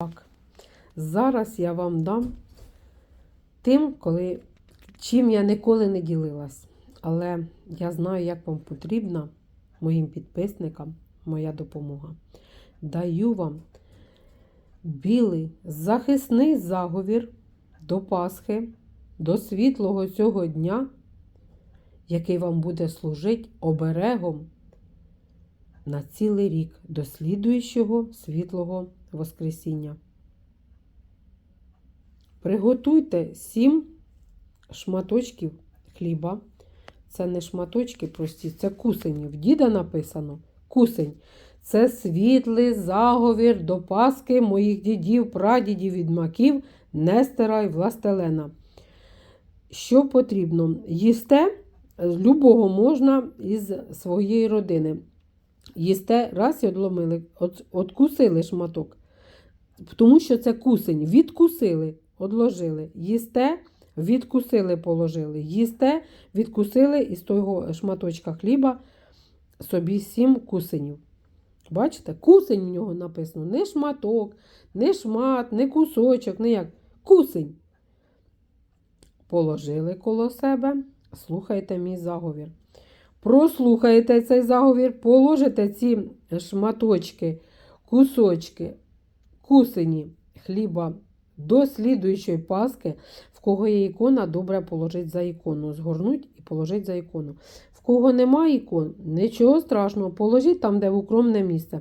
Так, зараз я вам дам тим, коли, чим я ніколи не ділилась. Але я знаю, як вам потрібна моїм підписникам моя допомога. Даю вам білий захисний заговір до Пасхи, до світлого цього дня, який вам буде служити оберегом на цілий рік до слідуючого світлого Воскресіння. Приготуйте 7 шматочків хліба. Це не шматочки прості, це кусені. В діда написано кусень. Це світлий заговір до Паски моїх дідів, прадідів, відмаків, Нестера і Властелена. Що потрібно? Їсте з любого можна із своєї родини. Їсте раз і одломили, от, откусили шматок. Тому що це кусень. Відкусили, одложили. Їсте, відкусили, положили. Їсте, відкусили із того шматочка хліба собі сім кусенів. Бачите, кусень в нього написано. Не шматок, не шмат, не кусочок, не як. Кусень. Положили коло себе. Слухайте мій заговір. Прослухаєте цей заговір, положите ці шматочки, кусочки, кусені хліба до слідуючої паски, в кого є ікона, добре положить за ікону. Згорнуть і положить за ікону. В кого немає ікон, нічого страшного, положіть там, де в укромне місце.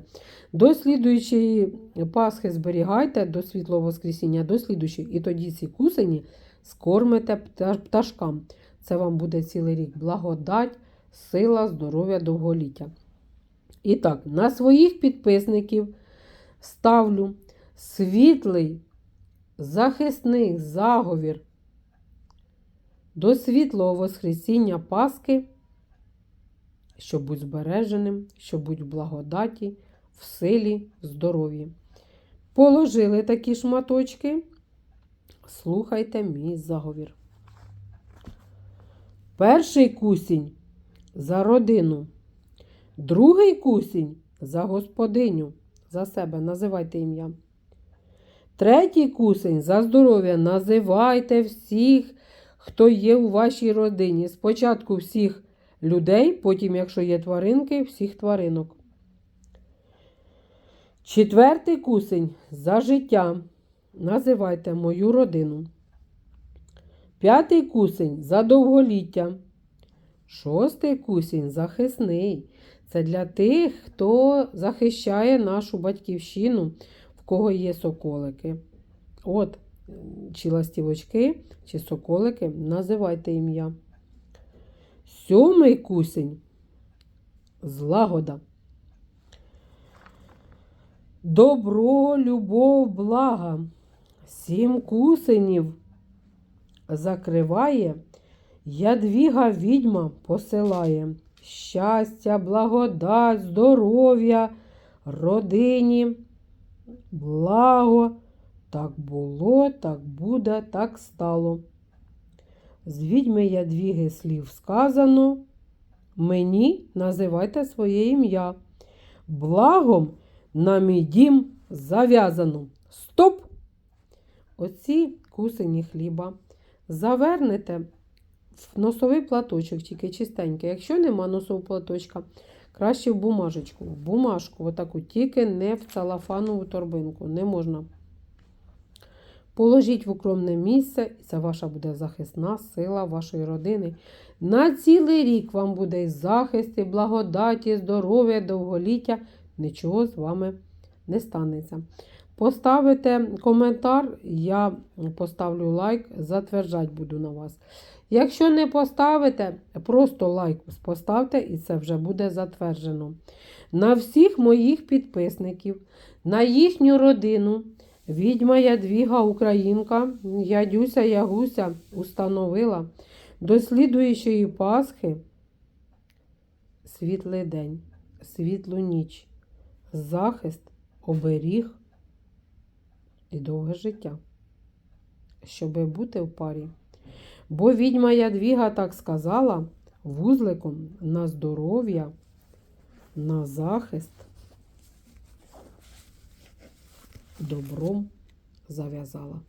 До слідуючої Пасхи зберігайте до світлого Воскресіння, до слідуючої. І тоді ці кусені скормите пташкам. Це вам буде цілий рік благодать сила, здоров'я, довголіття. І так, на своїх підписників ставлю світлий захисний заговір до світлого Воскресіння Пасхи, щоб бути збереженим, щоб бути в благодаті, в силі, в здоров'ї. Положили такі шматочки, слухайте мій заговір. Перший кусінь за родину. Другий кусінь за господиню. За себе називайте ім'я. Третій кусень за здоров'я. Називайте всіх, хто є у вашій родині. Спочатку всіх людей, потім, якщо є тваринки, всіх тваринок. Четвертий кусень за життя. Називайте мою родину. П'ятий кусень за довголіття. Шостий кусінь захисний. Це для тих, хто захищає нашу батьківщину, в кого є соколики. От, чи ластівочки, чи соколики, називайте ім'я. Сьомий кусень злагода. Добро, любов, блага. Сім кусенів закриває. Ядвіга відьма посилає щастя, благодать, здоров'я, родині, благо. Так було, так буде, так стало. З відьми ядвіги слів сказано. Мені називайте своє ім'я. Благом на мій дім зав'язано. Стоп! Оці кусені хліба завернете носовий платочок, тільки чистенький. Якщо нема носового платочка, краще в бумажечку. В бумажку, отаку, тільки не в целофанову торбинку. Не можна. Положіть в укромне місце, і це ваша буде захисна сила вашої родини. На цілий рік вам буде і захист, і благодаті, здоров'я, довголіття. Нічого з вами не станеться. Поставите коментар, я поставлю лайк, затверджать буду на вас. Якщо не поставите, просто лайк поставте і це вже буде затверджено. На всіх моїх підписників, на їхню родину, відьма Ядвіга Українка, Ядюся Ягуся установила до слідуючої Пасхи світлий день, світлу ніч, захист, оберіг і довге життя, щоби бути в парі. Бо відьма Ядвіга так сказала вузликом на здоров'я, на захист добром зав'язала.